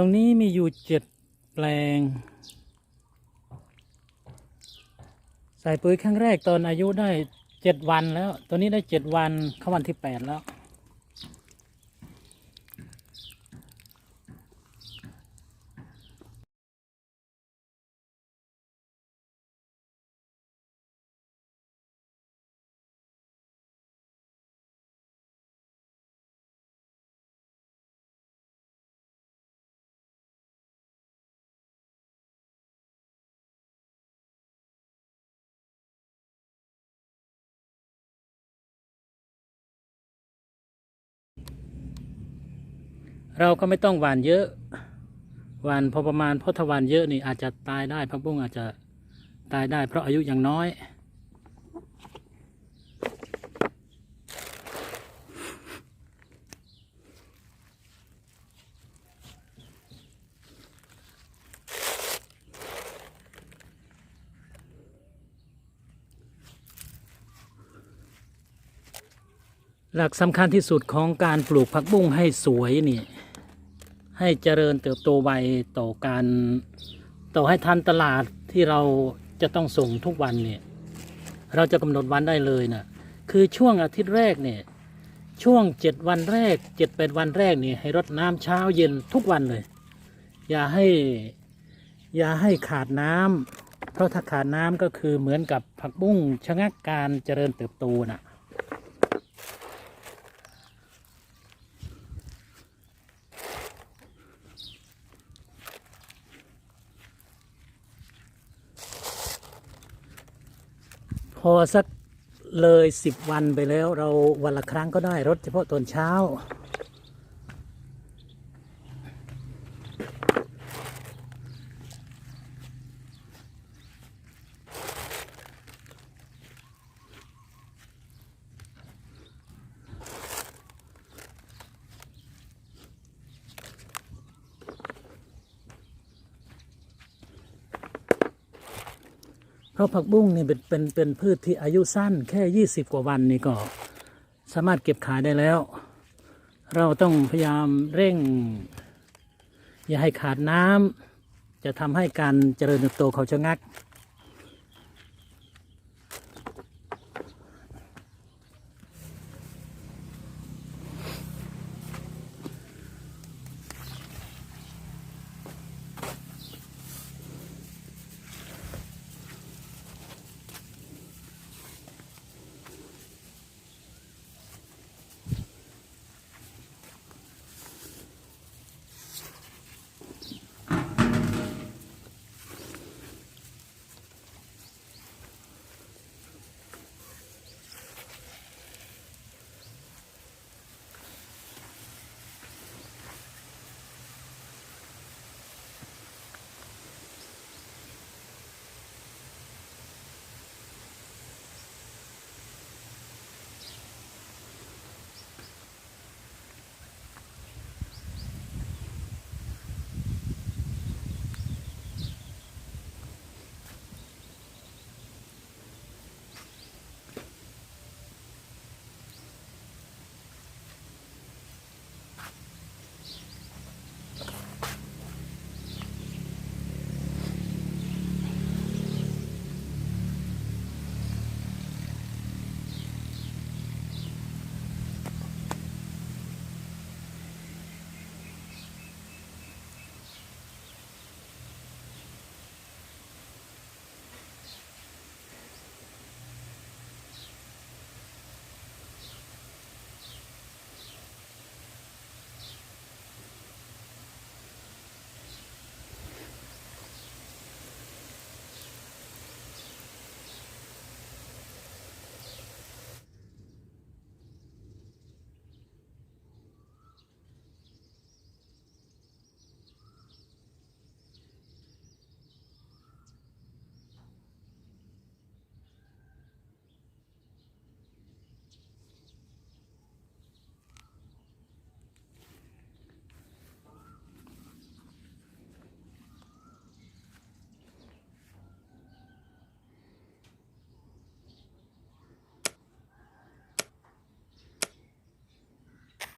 ตรงนี้มีอยู่เจ็ดแปลง ใส่ปุ๋ยครั้งแรกตอนอายุได้เจ็ดวันแล้ว ตัวนี้ได้เจ็ดวันเข้าวันที่แปดแล้ว เราก็ไม่ต้องหวานเยอะหวานพอประมาณเพราะถ้าหวานเยอะนี่อาจจะตายได้ผักบุ้งอาจจะตายได้เพราะอายุยังน้อย หลักสำคัญที่สุดของการปลูกผักบุ้งให้สวยนี่ ให้เจริญเติบโตไวต่อการต่อให้ทันตลาดที่เราจะต้องส่งทุกวันเนี่ยเราจะกำหนดวันได้เลยนะคือช่วงอาทิตย์แรกเนี่ยช่วงเจ็ดวันแรกเจ็ดแปดวันแรกนี่ให้รดน้ำเช้าเย็นทุกวันเลย อย่าให้อย่าให้ขาดน้ำเพราะถ้าขาดน้ำก็คือเหมือนกับผักบุ้งชะงักการเจริญเติบโตน่ะ พอสักเลยสิบวันไปแล้วเราวันละครั้งก็ได้รถเฉพาะตอนเช้า เพราะผักบุ้งนี่เป็นเป็นเป็นพืชที่อายุสั้นแค่ยี่สิบกว่าวันนี่ก็สามารถเก็บขายได้แล้ว เราต้องพยายามเร่ง อย่าให้ขาดน้ำจะทำให้การเจริญเติบโตเขาชะงัก